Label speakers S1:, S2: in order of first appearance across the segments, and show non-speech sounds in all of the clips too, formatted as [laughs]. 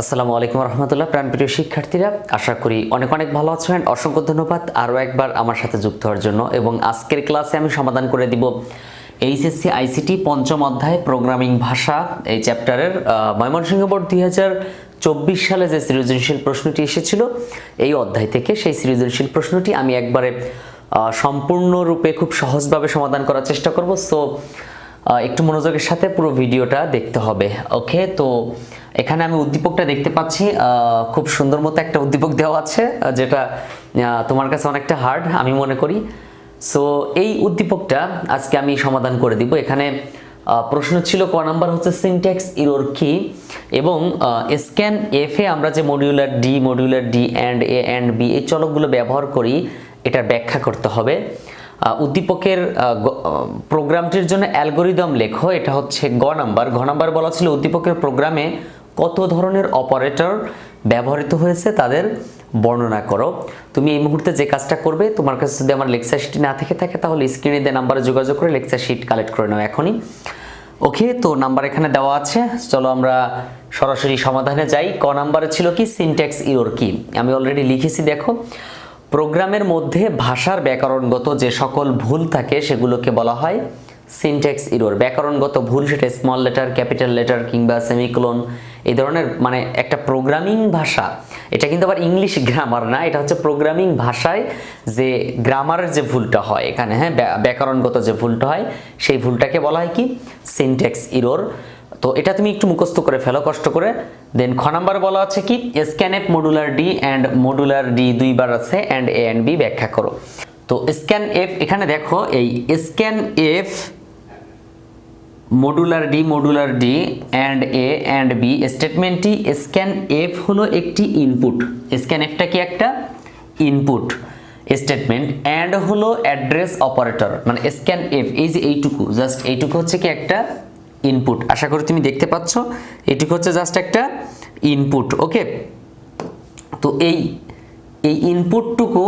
S1: আসসালামু আলাইকুম রহমতুল্লাহ। প্রাণপ্রিয় শিক্ষার্থীরা, আশা করি অনেক অনেক ভালো আছেন অসংখ্য ধন্যবাদ আরও একবার আমার সাথে যুক্ত হওয়ার জন্য এবং আজকের ক্লাসে আমি সমাধান করে দিব এইচএসসি আইসিটি পঞ্চম অধ্যায় প্রোগ্রামিং ভাষা এই চ্যাপ্টারের ময়মনসিংহ বোর্ড দুই হাজার চব্বিশ সালে যে সৃজনশীল প্রশ্নটি এসেছিল, এই অধ্যায় থেকে সেই সৃজনশীল প্রশ্নটি আমি একবারে সম্পূর্ণরূপে খুব সহজভাবে সমাধান করার চেষ্টা করব। সো একটু মনোযোগের সাথে পুরো ভিডিওটা দেখতে হবে। ওকে তো এখানে আমি উদ্দীপকটা দেখতে পাচ্ছি। খুব সুন্দর মতো একটা উদ্দীপক দেওয়া আছে যেটা তোমার কাছে অনেকটা হার্ড আমি মনে করি। সো এই উদ্দীপকটা আজকে আমি সমাধান করে দিব। এখানে প্রশ্ন ছিল, ক নাম্বার হচ্ছে সিনট্যাক্স ইরোর কি? এবং স্ক্যান এফ এ আমরা যে modular D modular D and A and B এই চলকগুলো ব্যবহার করি এটা ব্যাখ্যা করতে হবে। উদ্দীপকের প্রোগ্রামটির জন্য অ্যালগোরিদম লেখো, এটা হচ্ছে গ নাম্বার। ঘ নাম্বার বলা ছিল উদ্দীপকের প্রোগ্রামে কত ধরনের অপারেটর ব্যবহৃত হয়েছে তাদের বর্ণনা করো। তুমি এই মুহূর্তে যে কাজটা করবে, তোমার কাছে যদি আমার লেকচার শিট না থেকে থাকে, তাহলে স্ক্রিনে দেওয়া নাম্বারে যোগাযোগ করে লেকচার শিট কালেক্ট করে নাও এখনই। ওকে তো নাম্বার এখানে দেওয়া আছে। চলো আমরা সরাসরি সমাধানে যাই। ক নাম্বারে ছিল কি? সিনট্যাক্স ইওর কি আমি অলরেডি লিখেছি, দেখো। প্রোগ্রামের মধ্যে ভাষার ব্যাকরণগত যে সকল ভুল থাকে সেগুলোকে বলা হয় সিনট্যাক্স ইরোর ব্যাকরণগত ভুল সেটা স্মল লেটার ক্যাপিটাল লেটার কিংবা সেমিক্লোন এই ধরনের মানে একটা প্রোগ্রামিং ভাষা। এটা কিন্তু আবার ইংলিশ গ্রামার না, এটা হচ্ছে প্রোগ্রামিং ভাষায় যে গ্রামারের যে ভুলটা হয় এখানে হ্যাঁ ব্যা- ব্যাকরণগত যে ভুলটা হয়, সেই ভুলটাকে বলা হয় কি? সিনট্যাক্স ইরোর তো এটা তুমি একটু মুখস্থ করে ফেলো, কষ্ট করে। দেন খ নাম্বার বলা আছে কি? Scanf modular D and modular D দুইবার আছে অ্যান্ড এ অ্যান্ড বি ব্যাখ্যা করো। তো স্ক্যান এফ এখানে দেখো, এই scan F modular D modular D and A and B স্টেটমেন্টটি scan F হলো একটি ইনপুট স্ক্যান এফটা কি একটা? ইনপুট স্টেটমেন্ট অ্যান্ড হলো অ্যাড্রেস অপারেটর মানে স্ক্যান এফ এই যে এইটুকু জাস্ট এইটুকু হচ্ছে কি একটা ইনপুট আশা করি তুমি দেখতে পাচ্ছ এইটুকু হচ্ছে জাস্ট একটা ইনপুট ওকে তো এই এই ইনপুটটুকু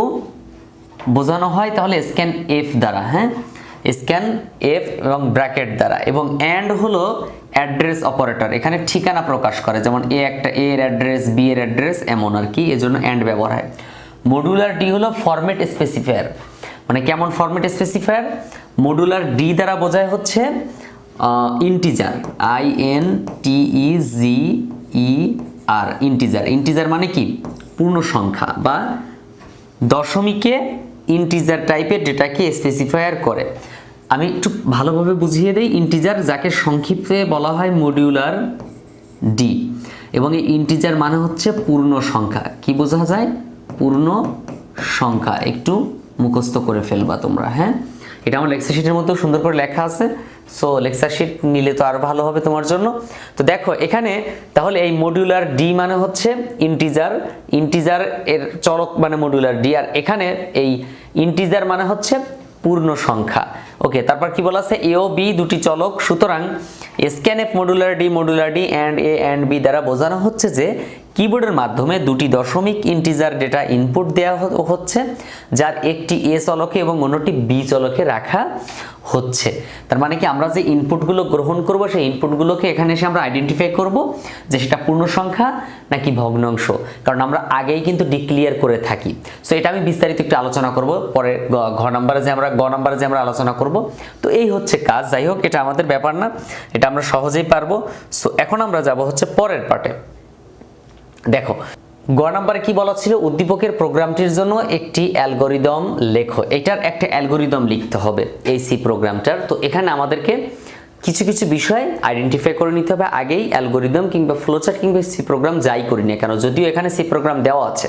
S1: বোঝানো হয় তাহলে স্ক্যান এফ দ্বারা হ্যাঁ? স্ক্যান এফ এবং ব্র্যাকেট দ্বারা, এবং অ্যান্ড হলো অ্যাড্রেস অপারেটর এখানে ঠিকানা প্রকাশ করে, যেমন এ একটা এ এর অ্যাড্রেস বি এর অ্যাড্রেস এমন আর কি, এজন্য অ্যান্ড ব্যবহার হয়। মডুলার ডি হলো ফরম্যাট স্পেসিফায়ার মানে কেমন ফরম্যাট স্পেসিফায়ার মডুলার ডি দ্বারা বোঝায় হচ্ছে integer I N T E G E R integer integer মানে কি? পূর্ণ সংখ্যা বা দশমিকে ইন্টিজার টাইপের ডেটাকে স্পেসিফায়ার করে। আমি একটু ভালোভাবে বুঝিয়ে দেই। ইন্টিজার যাকে সংক্ষিপ্তে বলা হয় মডিউলার ডি এবং এই ইন্টিজার মানে হচ্ছে পূর্ণ সংখ্যা। কি বোঝা যায়? পূর্ণ সংখ্যা। একটু মুখস্থ করে ফেলবা তোমরা হ্যাঁ? এটা আমার লেকচার শিটের মধ্যেও সুন্দর করে লেখা আছে। সো লেকচার নিলে তো আরও ভালো হবে তোমার জন্য। তো দেখো, এখানে তাহলে এই মডিউলার ডি মানে হচ্ছে ইন্টিজার ইন্টিজার এর চরক মানে মডিউলার ডি আর এখানে এই ইন্টিজার মানে হচ্ছে পূর্ণ সংখ্যা। ওকে তারপর কি বলা আছে? এ ও বি দুটি চলক। সুতরাং scanf modular D modular D and A and B দ্বারা বোঝানো হচ্ছে যে কিবোর্ডের মাধ্যমে দুটি দশমিক ইন্টিজার ডেটা ইনপুট দেওয়া হচ্ছে, যার একটি এ চলকে এবং অন্যটি বি চলকে রাখা হচ্ছে। তার মানে কি আমরা যে ইনপুটগুলো গ্রহণ করব, সেই ইনপুটগুলোকে এখানে এসে আমরা আইডেন্টিফাই করব যে সেটা পূর্ণ সংখ্যা নাকি ভগ্নাংশ। কারণ আমরা আগেই কিন্তু ডিক্লিয়ার করে থাকি। সো এটা আমি বিস্তারিত একটু আলোচনা করব। পরে ঘ নাম্বারে যে আমরা গ নাম্বারে যে আমরা আলোচনা করব তো এই হচ্ছে কাজ। যাই হোক, এটা আমাদের ব্যাপার না, এটা আমরা সহজেই পারব। সো এখন আমরা যাব হচ্ছে পরের পার্টে। দেখো, গ নাম্বারে কি বলা ছিল? উদ্দীপকের প্রোগ্রামটির জন্য একটি অ্যালগোরিদম লেখো। এটার একটা অ্যালগোরিদম লিখতে হবে এই সি প্রোগ্রামটার। তো এখানে আমাদেরকে কিছু কিছু বিষয় আইডেন্টিফাই করে নিতে হবে। আগেই অ্যালগোরিদম কিংবা ফ্লোচার কিংবা সি প্রোগ্রাম যাই করি না কেন, যদিও এখানে সি প্রোগ্রাম দেওয়া আছে।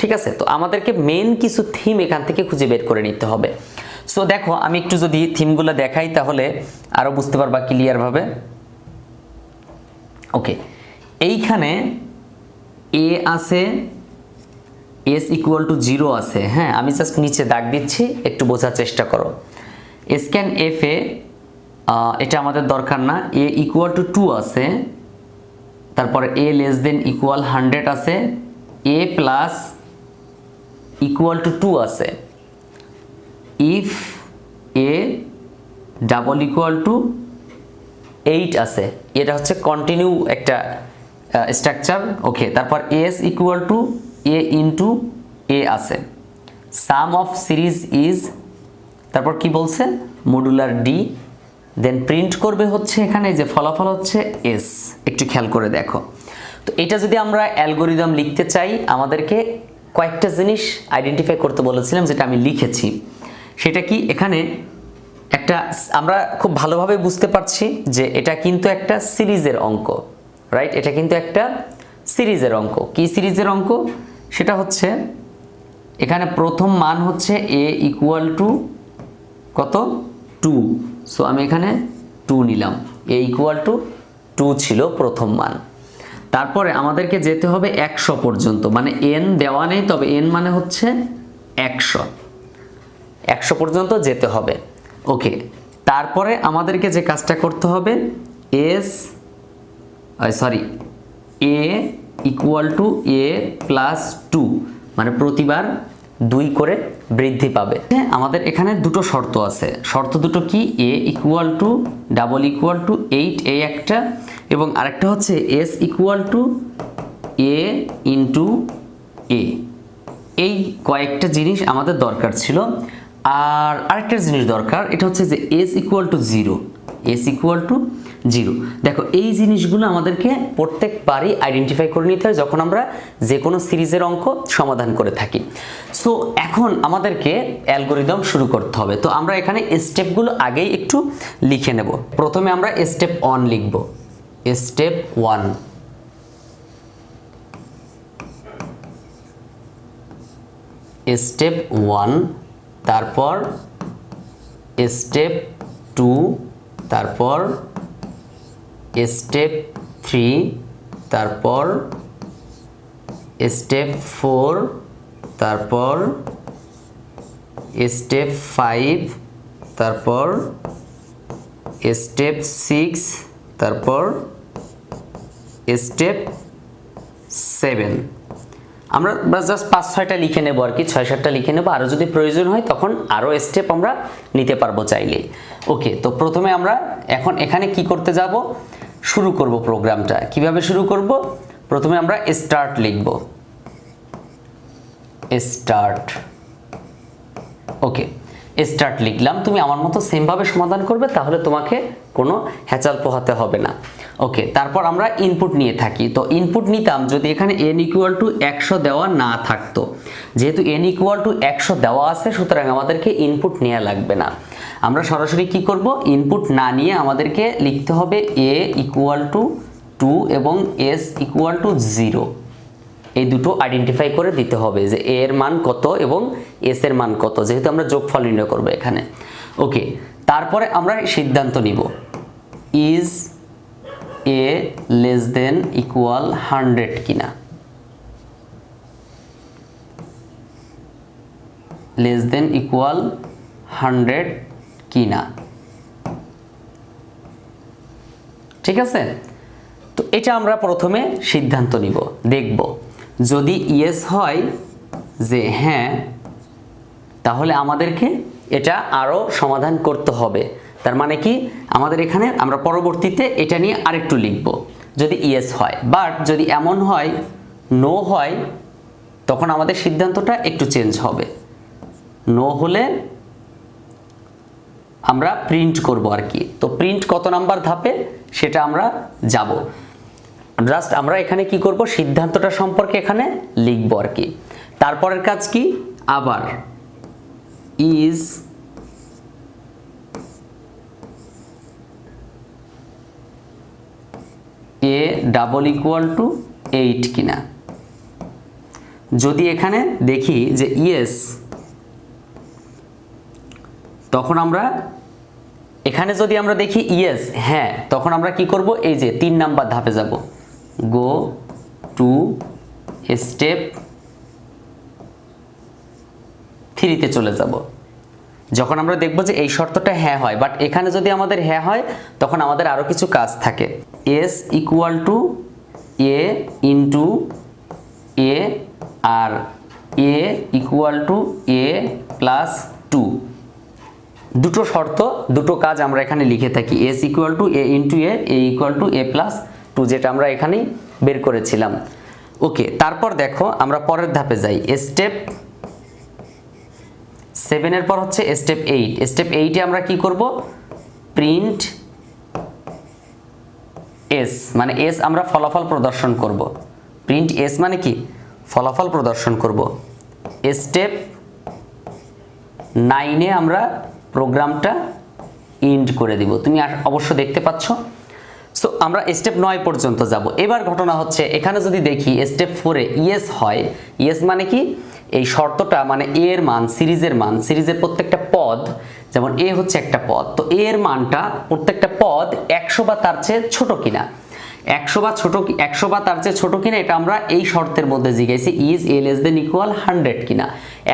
S1: ঠিক আছে? তো আমাদেরকে মেন কিছু থিম এখান থেকে খুঁজে বের করে নিতে হবে। সো দেখো, আমি একটু যদি থিমগুলো দেখাই তাহলে আরও বুঝতে পারবা ক্লিয়ারভাবে ওকে এইখানে এ আছে এস ইকুয়াল টু জিরো আছে। হ্যাঁ আমি জাস্ট নিচে দাগ দিচ্ছি, একটু বোঝার চেষ্টা করো। স্ক্যান এফ এ এটা আমাদের দরকার না। এ ইকুয়াল টু টু আছে, তারপরে A less than equal hundred আছে A plus equal to two আছে। If A double equal to eight আছে। এটা হচ্ছে কন্টিনিউ একটা স্ট্রাকচার ওকে তারপর S equal to A into A আছে। সাম অফ সিরিজ ইজ তারপর কি বলছে? মডুলার ডি দেন প্রিন্ট করবে হচ্ছে এখানে যে ফলাফল হচ্ছে এস একটু খেয়াল করে দেখো। তো এটা যদি আমরা অ্যালগোরিদম লিখতে চাই, আমাদেরকে কয়েকটা জিনিস আইডেন্টিফাই করতে বলেছিলাম, যেটা আমি লিখেছি। সেটা কি এখানে একটা আমরা খুব ভালোভাবে বুঝতে পারছি যে এটা কিন্তু একটা সিরিজের অঙ্ক রাইট এটা কিন্তু একটা সিরিজের অঙ্ক। কি সিরিজের অঙ্ক? সেটা হচ্ছে এখানে প্রথম মান হচ্ছে এ ইকুয়াল টু কত? টু সো আমি এখানে টু নিলাম। এ ইকুয়াল টু টু ছিল প্রথম মান। তারপরে আমাদেরকে যেতে হবে একশো পর্যন্ত। মানে এন দেওয়া নেই, তবে এন মানে হচ্ছে একশো। একশো পর্যন্ত যেতে হবে। ওকে তারপরে আমাদেরকে যে কাজটা করতে হবে S sorry A equal to A plus two মানে প্রতিবার দুই করে বৃদ্ধি পাবে। হ্যাঁ, আমাদের এখানে দুটো শর্ত আছে। শর্ত দুটো কি? A equal to double equal to eight A একটা এবং আরেকটা হচ্ছে S equal to A into A. এই কয়েকটা জিনিস আমাদের দরকার ছিল। আর আরেকটা জিনিস দরকার, এটা হচ্ছে যে S equal to zero S equal to zero দেখো, এই জিনিসগুলো আমাদেরকে প্রত্যেকবারই আইডেন্টিফাই করে নিতে হয় যখন আমরা যে কোনো সিরিজের অঙ্ক সমাধান করে থাকি। সো এখন আমাদেরকে অ্যালগোরিদম শুরু করতে হবে। তো আমরা এখানে স্টেপগুলো আগেই একটু লিখে নেব। প্রথমে আমরা স্টেপ ওয়ান লিখব। স্টেপ ওয়ান স্টেপ ওয়ান তারপর স্টেপ টু তারপর স্টেপ থ্রি তারপর স্টেপ ফোর তারপর স্টেপ ফাইভ তারপর স্টেপ সিক্স তারপর স্টেপ সেভেন আমরা জাস্ট পাঁচ, ছয়টা লিখে নেব আর কি, ছয়, সাতটা লিখে নেব। আরও যদি প্রয়োজন হয়, তখন আরও স্টেপ আমরা নিতে পারব চাইলেই ওকে তো প্রথমে আমরা এখন এখানে কি করতে যাব? শুরু করব প্রোগ্রামটা কীভাবে শুরু করব? প্রথমে আমরা স্টার্ট লিখব। স্টার্ট ওকে স্টার্ট লিখলাম। তুমি আমার মতো সেমভাবে সমাধান করবে, তাহলে তোমাকে কোনো হ্যাচাল পোহাতে হবে না। ওকে তারপর আমরা ইনপুট নিয়ে থাকি। তো ইনপুট নিতাম যদি এখানে এন ইকুয়াল টু একশো দেওয়া না থাকতো। যেহেতু এন ইকুয়াল টু একশো দেওয়া আছে, সুতরাং আমাদেরকে ইনপুট নেওয়া লাগবে না। আমরা সরাসরি কি করব? ইনপুট না নিয়ে আমাদেরকে লিখতে হবে এ ইকুয়াল টু টু এবং এস ইকুয়াল টু জিরো এই দুটো আইডেন্টিফাই করে দিতে হবে যে এ এর মান কত এবং এস এর মান কত, যেহেতু আমরা যোগফল নির্ণয় করব এখানে। ওকে তারপরে আমরা সিদ্ধান্ত নিব। Is A less than equal hundred কিনা? লেস দেন ইকুয়াল হান্ড্রেড কিনা? ঠিক আছে? তো এটা আমরা প্রথমে সিদ্ধান্ত নিব, দেখব। যদি ইয়েস হয় যে হ্যাঁ তাহলে আমাদেরকে এটা আরও সমাধান করতে হবে। তার মানে কি? আমাদের এখানে আমরা পরবর্তীতে এটা নিয়ে আরেকটু লিখব। যদি ইয়েস হয়, বাট যদি এমন হয়, নো হয়, তখন আমাদের সিদ্ধান্তটা একটু চেঞ্জ হবে। নো হলে আমরা প্রিন্ট করব আর কি। তো প্রিন্ট কত নাম্বার ধাপে? সেটা আমরা যাব। জাস্ট আমরা এখানে কি করব? সিদ্ধান্তটা সম্পর্কে এখানে লিখব আর কি। তারপরের কাজ কি? আবার is A double equal to eight কিনা। যদি এখানে দেখি যে ইয়েস তখন আমরা, এখানে যদি আমরা দেখি ইয়েস হ্যাঁ তখন আমরা কি করব? এই যে তিন নাম্বার ধাপে যাব। গো টু স্টেপ থ্রিতে চলে যাব। যখন আমরা দেখব যে এই শর্তটা হ্যাঁ হয় বাট এখানে যদি আমাদের হ্যাঁ হয়, তখন আমাদের আরও কিছু কাজ থাকে। S equal to A into A R A equal to A plus two দুটো শর্ত, দুটো কাজ আমরা এখানে লিখে থাকি। S equal to A into A A equal to A plus two যেটা আমরা এখানেই বের করেছিলাম। ওকে তারপর দেখো আমরা পরের ধাপে যাই। স্টেপ সেভেনের পর হচ্ছে স্টেপ এইট স্টেপ এইটে আমরা কি করব? প্রিন্ট এস মানে এস আমরা ফলাফল প্রদর্শন করব। প্রিন্ট এস মানে কি? ফলাফল প্রদর্শন করব। স্টেপ নাইনে আমরা প্রোগ্রামটা ইন্ড করে দিব। তুমি অবশ্য দেখতে পাচ্ছ। সো আমরা স্টেপ নয় পর্যন্ত যাব। এবার ঘটনা হচ্ছে, এখানে যদি দেখি স্টেপ ফোরে ইয়েস হয়। ইয়েস মানে কি? এই শর্তটা মানে এ এর মান, সিরিজের মান, সিরিজের প্রত্যেকটা পদ, যেমন এ হচ্ছে একটা পদ, তো এ এর মানটা প্রত্যেকটা পদ একশো বা তার চেয়ে ছোট কিনা? একশো বা ছোট একশো বা তার চেয়ে ছোট কিনা, এটা আমরা এই শর্তের মধ্যে জিজ্ঞাসি is A less than equal hundred কিনা?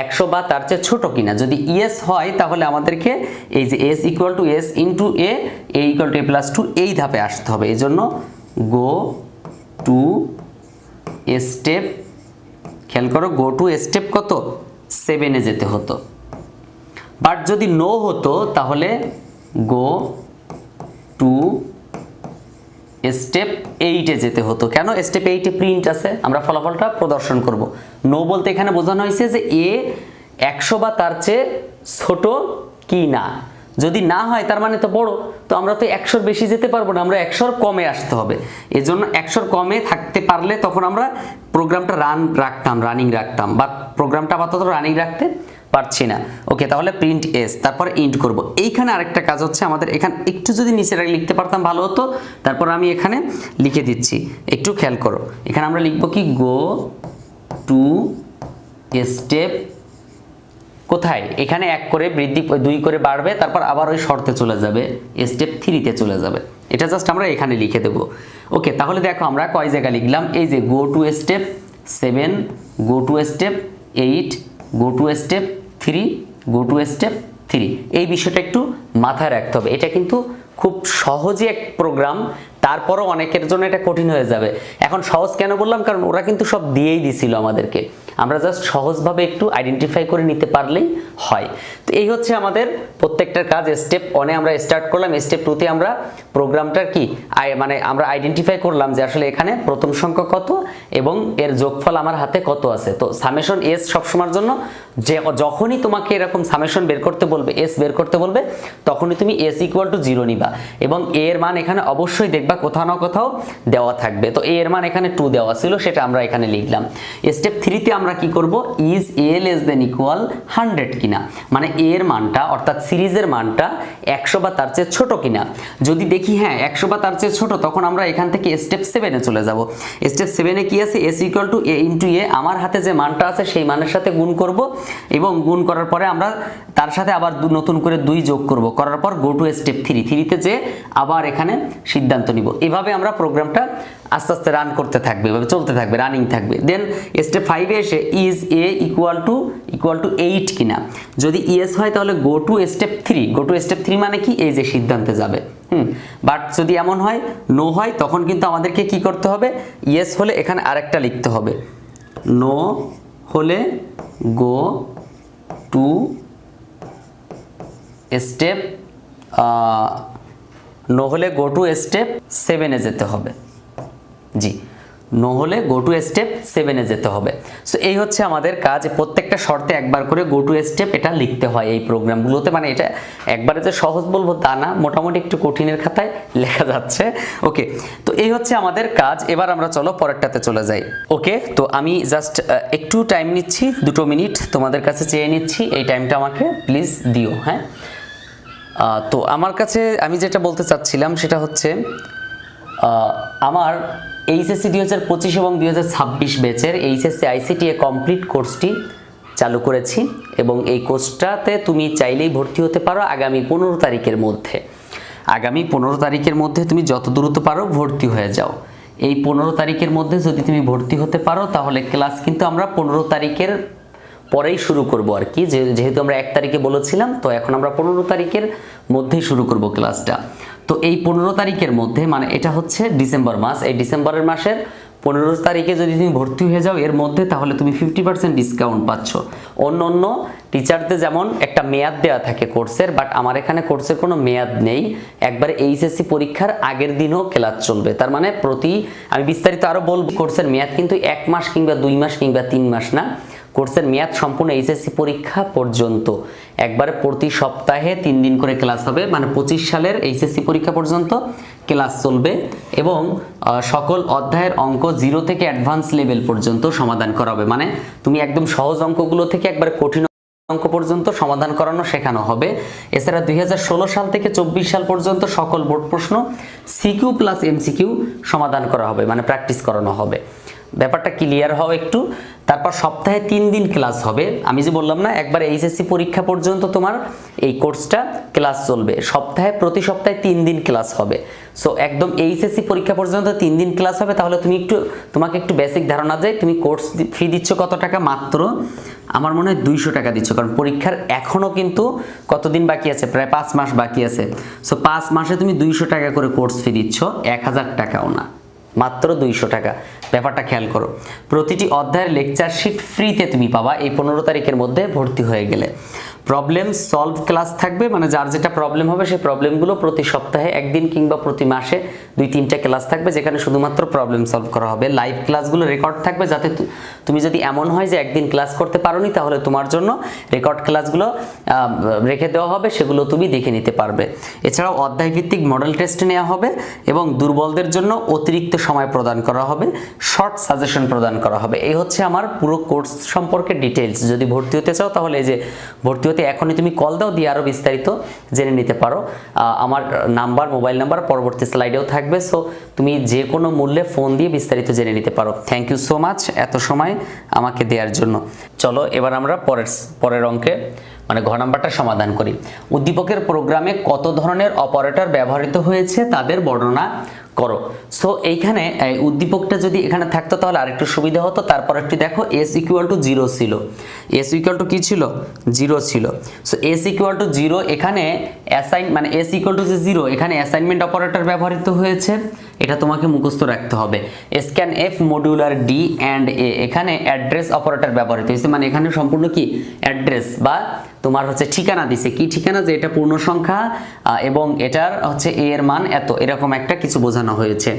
S1: একশো বা তার চেয়ে ছোট কিনা? যদি ইএস হয়, তাহলে আমাদেরকে এই যে S equal to S into A A equal to A plus two এই ধাপে আসতে হবে। এই জন্য গো টু স্টেপ খেয়াল করো গো টু স্টেপ কত? সেভেনে যেতে হতো। বাট যদি নো হতো, তাহলে গো টু স্টেপ এইটে যেতে হতো। কেন? স্টেপ এইটে প্রিন্ট আছে। আমরা ফলাফলটা প্রদর্শন করব। নো বলতে এখানে বোঝানো হয়েছে যে এ একশো বা তার চেয়ে ছোট কি না। যদি না হয়, তার মানে তো বড়, তো আমরা তো একশোর বেশি যেতে পারব না, আমরা একশোর কমে আসতে হবে। এজন্য একশোর কমে থাকতে পারলে তখন আমরা প্রোগ্রামটা রান রাখতাম রানিং রাখতাম, বা প্রোগ্রামটা আপাতত রানিং রাখতে পারছি না। ওকে তাহলে প্রিন্ট এস তারপর ইন্ট করব। এইখানে আরেকটা কাজ হচ্ছে আমাদের এখানে, একটু যদি নিচে লিখতে পারতাম ভালো হতো, তারপর আমি এখানে লিখে দিচ্ছি। একটু খেয়াল করো, এখানে আমরা লিখব কি গো টু স্টেপ কোথায়? এখানে এক করে বৃদ্ধি, দুই করে বাড়বে, তারপর আবার ওই শর্তে চলে যাবে স্টেপ থ্রিতে চলে যাবে। এটা জাস্ট আমরা এখানে লিখে দেবো। ওকে তাহলে দেখো আমরা কয় জায়গা লিখলাম? এই যে go to step seven go to step eight go to step three go to step three এই বিষয়টা একটু মাথায় রাখতে হবে। এটা কিন্তু খুব সহজই এক প্রোগ্রাম তারপরও অনেকের জন্য এটা কঠিন হয়ে যাবে। এখন সহজ কেন বললাম? কারণ ওরা কিন্তু সব দিয়েই দিছিল আমাদেরকে। আমরা জাস্ট সহজভাবে একটু আইডেন্টিফাই করে নিতে পারলেই হয়। তো এই হচ্ছে আমাদের প্রত্যেকটার কাজ। স্টেপ ওয়ানে আমরা স্টার্ট করলাম। স্টেপ টুতে আমরা প্রোগ্রামটার কি? মানে আমরা আইডেন্টিফাই করলাম যে আসলে এখানে প্রথম সংখ্যা কত এবং এর যোগফল আমার হাতে কত আছে। তো সামেশন এস সবসময়ের জন্য যে, যখনই তোমাকে এরকম সামেশন বের করতে বলবে এস বের করতে বলবে, তখনই তুমি এস ইকুয়াল টু জিরো নিবা। এবং এর মান এখানে অবশ্যই দেখবা কোথাও না কোথাও দেওয়া থাকবে। তো এর মান এখানে টু দেওয়া ছিল, সেটা আমরা এখানে লিখলাম। স্টেপ থ্রিতে আমরা কি করব? Is A less than equal hundred কিনা? মানে এ এর মানটা, অর্থাৎ সিরিজের মানটা একশো বা তার চেয়ে ছোট কিনা? যদি দেখি হ্যাঁ একশো বা তার চেয়ে ছোট, তখন আমরা এখান থেকে স্টেপ সেভেনে চলে যাব। স্টেপ সেভেনে কি আছে? S equal to A into A আমার হাতে যে মানটা আছে, সেই মানের সাথে গুণ করব এবং গুণ করার পরে আমরা তার সাথে আবার নতুন করে দুই যোগ করব। করার পর গো টু স্টেপ থ্রি থ্রিতে যে আবার এখানে সিদ্ধান্ত নিব। এভাবে আমরা প্রোগ্রামটা আস্তে আস্তে রান করতে থাকবে, এভাবে চলতে থাকবে রানিং থাকবে। দেন স্টেপ ফাইভে এসে is A equal to equal to eight কিনা। যদি ইয়েস হয় তাহলে go to step three go to step three মানে কি? এই যে সিদ্ধান্তে যাবে। হুম। বাট যদি এমন হয় নো হয়, তখন কিন্তু আমাদেরকে কি করতে হবে? ইয়েস হলে এখানে আরেকটা লিখতে হবে। নো হলে গো টু স্টেপ নো হলে গো টু স্টেপ সেভেনে যেতে হবে। জি নো হলে গো টু স্টেপ সেভেনে যেতে হবে। সো এই হচ্ছে আমাদের কাজ। প্রত্যেকটা শর্তে একবার করে গো টু স্টেপ এটা লিখতে হয় এই প্রোগ্রামগুলোতে। মানে এটা একবারে যে সহজ বলব তা না, মোটামুটি একটু কঠিনের খাতায় [laughs] লেখা যাচ্ছে। ওকে তো এই হচ্ছে আমাদের কাজ। এবার আমরা চলো পরেরটাতে চলে যাই। ওকে তো আমি জাস্ট একটু টাইম নিচ্ছি, দুটো মিনিট তোমাদের কাছে চেয়ে নিচ্ছি। এই টাইমটা আমাকে প্লিজ দিও হ্যাঁ? তো আমার কাছে আমি যেটা বলতে চাচ্ছিলাম সেটা হচ্ছে আমার এইচএসসি দুই হাজার পঁচিশ এবং দুই হাজার ছাব্বিশ ব্যাচের এইচএসসি আইসিটিএ কমপ্লিট কোর্সটি চালু করেছি এবং এই কোর্সটাতে তুমি চাইলেই ভর্তি হতে পারো আগামী পনেরো তারিখের মধ্যে। আগামী পনেরো তারিখের মধ্যে তুমি যত দ্রুত পারো ভর্তি হয়ে যাও। এই পনেরো তারিখের মধ্যে যদি তুমি ভর্তি হতে পারো তাহলে ক্লাস কিন্তু আমরা পনেরো তারিখের পরেই শুরু করব আর কি। যেহেতু আমরা এক তারিখে বলেছিলাম, তো এখন আমরা পনেরো তারিখের মধ্যেই শুরু করব ক্লাসটা। তো এই পনেরো তারিখের মধ্যে মানে এটা হচ্ছে ডিসেম্বর মাস। এই ডিসেম্বরের মাসের পনেরো তারিখে যদি তুমি ভর্তি হয়ে যাও, এর মধ্যে তাহলে তুমি ফিফটি পার্সেন্ট ডিসকাউন্ট পাচ্ছ। অন্য অন্য টিচারদের যেমন একটা মেয়াদ দেওয়া থাকে কোর্সের বাট আমার এখানে কোর্সের কোনো মেয়াদ নেই। একবার এইচএসসি পরীক্ষার আগের দিনও ক্লাস চলবে। তার মানে প্রতি আমি বিস্তারিত আরও বলব কোর্সের মেয়াদ কিন্তু এক মাস কিংবা দুই মাস কিংবা তিন মাস না। কোর্সের মেয়াদ সম্পূর্ণ এইচএসসি পরীক্ষা পর্যন্ত। একবারে প্রতি সপ্তাহে তিন দিন করে ক্লাস হবে মানে পঁচিশ সালের এইচএসসি পরীক্ষা পর্যন্ত ক্লাস চলবে এবং সকল অধ্যায়ের অঙ্ক জিরো থেকে অ্যাডভান্স লেভেল পর্যন্ত সমাধান করা হবে। মানে তুমি একদম সহজ অঙ্কগুলো থেকে একবারে কঠিন অঙ্ক পর্যন্ত সমাধান করানো শেখানো হবে। এছাড়া দুই হাজার ষোলো সাল থেকে চব্বিশ সাল পর্যন্ত সকল বোর্ড প্রশ্ন সিকিউ প্লাস এমসিকিউ সমাধান করা হবে মানে প্র্যাকটিস করানো হবে। ব্যাপারটা ক্লিয়ার হও একটু। তারপর সপ্তাহে তিন দিন ক্লাস হবে। আমি যে বললাম না, একবার এইচএসসি পরীক্ষা পর্যন্ত তোমার এই কোর্সটা ক্লাস চলবে। সপ্তাহে, প্রতি সপ্তাহে তিন দিন ক্লাস হবে। সো একদম এইচএসসি পরীক্ষা পর্যন্ত তিন দিন ক্লাস হবে। তাহলে তুমি একটু, তোমাকে একটু বেসিক ধারণা যায় তুমি কোর্স ফি দিচ্ছ কত টাকা? মাত্র আমার মনে হয় দুইশো টাকা দিচ্ছ। কারণ পরীক্ষার এখনও কিন্তু কতদিন বাকি আছে? প্রায় পাঁচ মাস বাকি আছে। সো পাঁচ মাসে তুমি দুইশো টাকা করে কোর্স ফি দিচ্ছ। এক হাজার টাকাও না। মাত্র দুইশো টাকা। ব্যাপারটা খেয়াল করো। প্রতিটি অধ্যায়ের লেকচার শিট ফ্রিতে তুমি পাবা, এই পনেরো তারিখের মধ্যে ভর্তি হয়ে গেলে। প্রবলেম সলভ ক্লাস থাকবে মানে যার যেটা প্রবলেম হবে, সেই প্রবলেমগুলো প্রতি সপ্তাহে একদিন কিংবা প্রতি মাসে দুই, তিনটা ক্লাস থাকবে, যেখানে শুধুমাত্র প্রবলেম সলভ করা হবে। লাইভ ক্লাসগুলো রেকর্ড থাকবে যাতে তুমি যদি এমন হয় যে একদিন ক্লাস করতে পারোনি, তাহলে তোমার জন্য রেকর্ড ক্লাসগুলো রেখে দেওয়া হবে, সেগুলো তুমি দেখে নিতে পারবে। এছাড়াও অধ্যায় ভিত্তিক মডেল টেস্ট নেওয়া হবে এবং দুর্বলদের জন্য অতিরিক্ত সময় প্রদান করা হবে। শর্ট সাজেশন প্রদান করা হবে। এই হচ্ছে আমার পুরো কোর্স সম্পর্কে ডিটেলস যদি ভর্তি হতে চাও তাহলে এই যে ভর্তি হতে এখনই তুমি কল দাও, দিয়ে আরও বিস্তারিত জেনে নিতে পারো। আমার নাম্বার মোবাইল নাম্বার পরবর্তী স্লাইডেও থাকবে। সো তুমি যে কোনো মূল্যে ফোন দিয়ে বিস্তারিত জেনে নিতে পারো। থ্যাংক ইউ সো মাচ এত সময় আমাকে দেওয়ার জন্য। চলো, এবার আমরা পরের পরের অঙ্কে মানে ঘ নাম্বারটা সমাধান করি। উদ্দীপকের প্রোগ্রামে কত ধরনের অপারেটর ব্যবহৃত হয়েছে, তাদের বর্ণনা করো। সো এইখানে, এই উদ্দীপকটা যদি এখানে থাকতো, তাহলে আরেকটু সুবিধা হতো। তারপর একটি দেখো এস ইকুয়াল টু জিরো ছিল। এস ইকুয়াল টু কী ছিল? জিরো ছিল। So S equal to zero এখানে অ্যাসাইন মানে এস ইকুয়াল টু যে জিরো এখানে অ্যাসাইনমেন্ট অপারেটর ব্যবহৃত হয়েছে। এটা তোমাকে মুখস্থ রাখতে হবে। Scan F modular D and A এখানে অ্যাড্রেস অপারেটর ব্যবহৃত হয়েছে। মানে এখানে সম্পূর্ণ কি? অ্যাড্রেস বা তোমার হচ্ছে ঠিকানা দিছে। কি ঠিকানা? যে এটা পূর্ণ সংখ্যা এবং এটার হচ্ছে এ এর মান এত। এরকম একটা কিছু বোঝানো হয়েছে।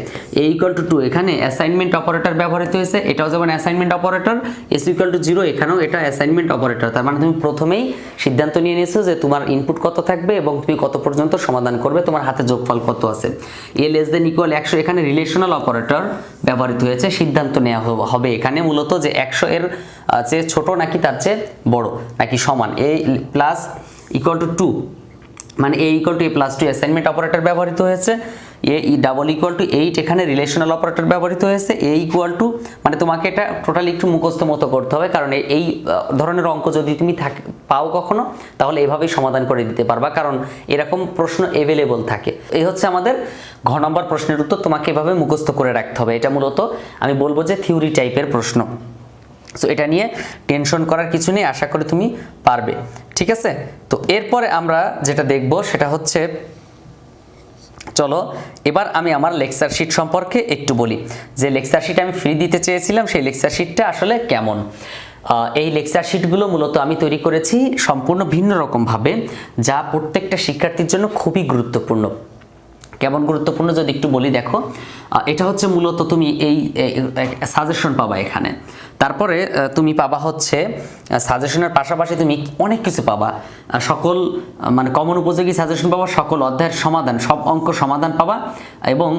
S1: এ ইকুয়াল টু টু এখানে অ্যাসাইনমেন্ট অপারেটর ব্যবহৃত হয়েছে। এটাও যেমন assignment operator S equal to zero এখানেও এটা অ্যাসাইনমেন্ট অপারেটর তার মানে তুমি প্রথমেই সিদ্ধান্ত নিয়ে নিয়েছো যে তোমার ইনপুট কত থাকবে এবং তুমি কত পর্যন্ত সমাধান করবে, তোমার হাতে যোগফল কত আছে। এ লেস দেন ইকুয়াল একশো এখানে রিলেশনাল অপারেটর ব্যবহৃত হয়েছে, সিদ্ধান্ত নেওয়া হবে এখানে মূলত যে একশো এর চেয়ে ছোট নাকি তার চেয়ে বড়, নাকি সমান A plus equal to two মানে A equal to A plus two assignment operator ব্যবহৃত হয়েছে A E double equal to eight এখানে রিলেশনাল অপারেটর ব্যবহৃত হয়েছে এ ইকুয়াল টু মানে তোমাকে এটা টোটালি একটু মুখস্থ মতো করতে হবে, কারণ এই- ধরনের অঙ্ক যদি তুমি থাক পাও কখনো, তাহলে এভাবেই সমাধান করে দিতে পারবা। কারণ এরকম প্রশ্ন এভেলেবল থাকে। এই হচ্ছে আমাদের ঘ নম্বর প্রশ্নের উত্তর। তোমাকে এভাবে মুখস্থ করে রাখতে হবে। এটা মূলত আমি বলব যে থিওরি টাইপের প্রশ্ন। সো এটা নিয়ে টেনশন করার কিছু নেই। আশা করি তুমি পারবে। ঠিক আছে? তো এরপরে আমরা যেটা দেখব সেটা হচ্ছে, চলো, এবার আমি আমার লেকচার শিট সম্পর্কে একটু বলি। যে লেকচার শিট আমি ফ্রি দিতে চেয়েছিলাম, সেই লেকচার শিটটা আসলে কেমন? এই লেকচার শিটগুলো মূলত আমি তৈরি করেছি সম্পূর্ণ ভিন্ন রকমভাবে, যা প্রত্যেকটা শিক্ষার্থীর জন্য খুবই গুরুত্বপূর্ণ। কেমন গুরুত্বপূর্ণ যদি একটু বলি দেখো এটা হচ্ছে মূলত তুমি এই সাজেশন পাবা এখানে। তারপরে তুমি পাবা হচ্ছে সাজেশনের পাশাপাশি তুমি অনেক কিছু পাবা। সকল মানে কমন উপযোগী সাজেশন পাবা, সকল অধ্যায়ের সমাধান, সব অঙ্ক সমাধান পাবা এবং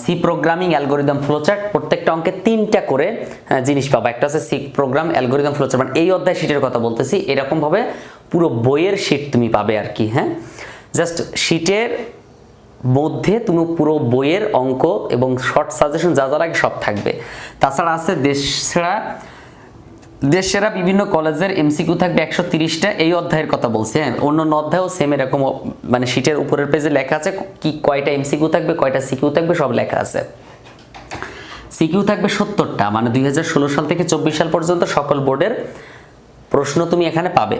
S1: সি প্রোগ্রামিং অ্যালগোরিদম ফ্লোচার্ট প্রত্যেকটা অঙ্কে তিনটা করে জিনিস পাবা। একটা হচ্ছে সি প্রোগ্রাম অ্যালগোরিদম ফ্লোচার্ট মানে এই অধ্যায় শিটের কথা বলতেছি। এরকমভাবে পুরো বইয়ের শিট তুমি পাবে আর কি হ্যাঁ জাস্ট শিটের মধ্যে তুমি পুরো বইয়ের অঙ্ক এবং শর্ট সাজেশন যা যা লাগে সব থাকবে। তাছাড়া আছে দেশ সেরা দেশ সেরা বিভিন্ন কলেজের এমসিকিউ থাকবে একশো তিরিশটা। এই অধ্যায়ের কথা বলছি হ্যাঁ? অন্য অন্য অধ্যায়ও সেম এরকম মানে শিটের উপরের পেজে লেখা আছে কি কয়টা এমসিকিউ থাকবে, কয়টা সিকিউ থাকবে, সব লেখা আছে। সিকিউ থাকবে সত্তরটা মানে দুই হাজার ষোলো সাল থেকে চব্বিশ সাল পর্যন্ত সকল বোর্ডের প্রশ্ন তুমি এখানে পাবে।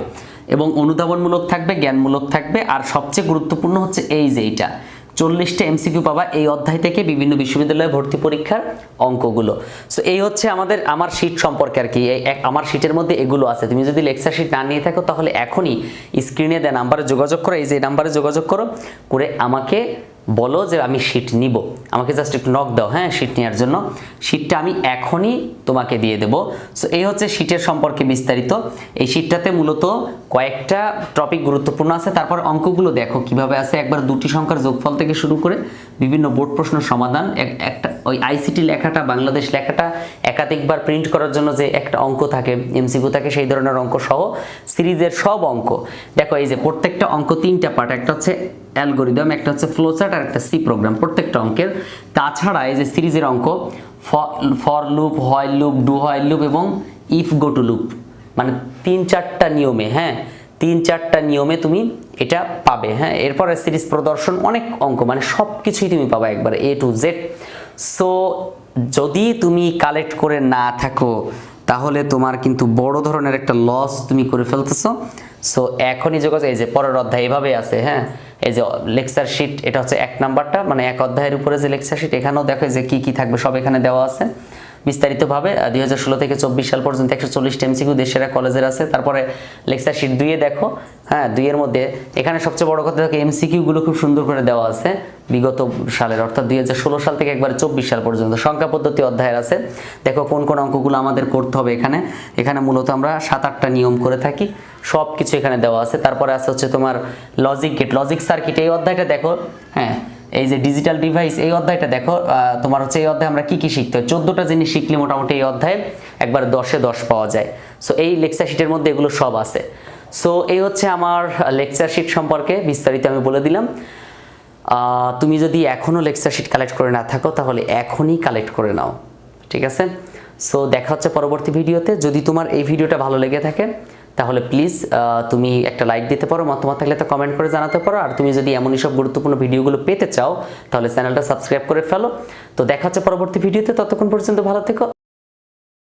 S1: এবং অনুধাবনমূলক থাকবে, জ্ঞানমূলক থাকবে, আর সবচেয়ে গুরুত্বপূর্ণ হচ্ছে এই যে এইটা। চল্লিশটা এমসিকিউ পাবা এই অধ্যায় থেকে বিভিন্ন বিশ্ববিদ্যালয়ে ভর্তি পরীক্ষার অঙ্কগুলো। সো এই হচ্ছে আমাদের, আমার শীট সম্পর্কে আর কি। আমার শীটের মধ্যে এগুলো আছে। তুমি যদি লেকচার শিট না নিয়ে থাকো, তাহলে এখনই স্ক্রিনে দেয় নাম্বারে যোগাযোগ করো। এই যে নাম্বারে যোগাযোগ করো। করে আমাকে বলো যে আমি শীট নিব। আমাকে জাস্ট একটু নক দাও হ্যাঁ শীট নেওয়ার জন্য। শীটটা আমি এখনই তোমাকে দিয়ে দেব। সো এই হচ্ছে শীটের সম্পর্কে বিস্তারিত। এই শীটটাতে মূলত কয়েকটা টপিক গুরুত্বপূর্ণ আছে। তারপর অঙ্কগুলো দেখো কীভাবে আছে। একবার দুটি সংখ্যার যোগফল থেকে শুরু করে বিভিন্ন বোর্ড প্রশ্ন সমাধান। একটা ওই আইসিটি লেখাটা, বাংলাদেশ লেখাটা একাধিকবার প্রিন্ট করার জন্য যে একটা অঙ্ক থাকে এমসিকিউ থাকে, সেই ধরনের অঙ্ক সহ সিরিজের সব অঙ্ক। দেখো, এই যে প্রত্যেকটা অঙ্ক তিনটা পার্ট একটা হচ্ছে অ্যালগোরিদম, একটা হচ্ছে ফ্লোচার্ট আর একটা সি প্রোগ্রাম প্রত্যেকটা অঙ্কের। তাছাড়া এই যে সিরিজের অঙ্ক ফর লুপ হয় লুপ ডু হয় লুপ এবং ইফ গো টু লুপ মানে তিন চারটা নিয়মে হ্যাঁ? তিন চারটা নিয়মে তুমি এটা পাবে হ্যাঁ? এরপরে সিরিজ প্রদর্শন অনেক অঙ্ক মানে সব কিছুই তুমি পাবে একবার এ টু জেড সো যদি তুমি কালেক্ট করে না থাকো, তাহলে তোমার কিন্তু বড় ধরনের একটা লস তুমি করে ফেলতেছো। সো এখনই যোগাযোগ, এই যে পরের অধ্যায় এভাবে আছে হ্যাঁ? এই যে লেকচার শিট এটা হচ্ছে এক নাম্বারটা মানে এক অধ্যায়ের উপরে যে লেকচার শিট এখানেও দেখো যে কি কি থাকবে, সব এখানে দেওয়া আছে। বিস্তারিতভাবে দুই হাজার ষোলো থেকে চব্বিশ সাল পর্যন্ত একশো চল্লিশটা এমসিকিউ দেশেরা কলেজের আছে। তারপরে লেকচার শিট দুইয়ে দেখো হ্যাঁ দুইয়ের মধ্যে এখানে সবচেয়ে বড় কথা দেখো, এমসিকিউগুলো খুব সুন্দর করে দেওয়া আছে বিগত সালের, অর্থাৎ দুই হাজার ষোলো সাল থেকে একবার চব্বিশ সাল পর্যন্ত। সংখ্যা পদ্ধতি অধ্যায়ের আছে। দেখো কোন কোন অঙ্কগুলো আমাদের করতে হবে এখানে। এখানে মূলত আমরা সাত আটটা নিয়ম করে থাকি সব কিছু এখানে দেওয়া আছে। তারপরে আছে হচ্ছে তোমার লজিক গেট লজিক সার্কিট এই অধ্যায়টা দেখো হ্যাঁ এই যে ডিজিটাল ডিভাইস এই অধ্যায়টা দেখো তোমার হচ্ছে এই অধ্যায় আমরা কি কি শিখতে হয়? চোদ্দোটা জিনিস শিখলে মোটামুটি এই অধ্যায়ে একবার দশে দশ পাওয়া যায়। সো এই লেকচার শিটের মধ্যে এগুলো সব আছে। সো এই হচ্ছে আমার লেকচার শিট সম্পর্কে বিস্তারিত আমি বলে দিলাম। তুমি যদি এখনও লেকচার শিট কালেক্ট করে না থাকো, তাহলে এখনই কালেক্ট করে নাও। ঠিক আছে? সো দেখা হচ্ছে পরবর্তী ভিডিওতে যদি তোমার এই ভিডিওটা ভালো লেগে থাকে তাহলে প্লিজ তুমি একটা লাইক দিতে পারো, মতামত থাকলে তো কমেন্ট করে জানাতে পারো। আর তুমি যদি এমনই সব গুরুত্বপূর্ণ ভিডিওগুলো পেতে চাও, তাহলে চ্যানেলটা সাবস্ক্রাইব করে ফেলো। তো দেখা হচ্ছে পরবর্তী ভিডিওতে, ততক্ষণ পর্যন্ত ভালো থেকো।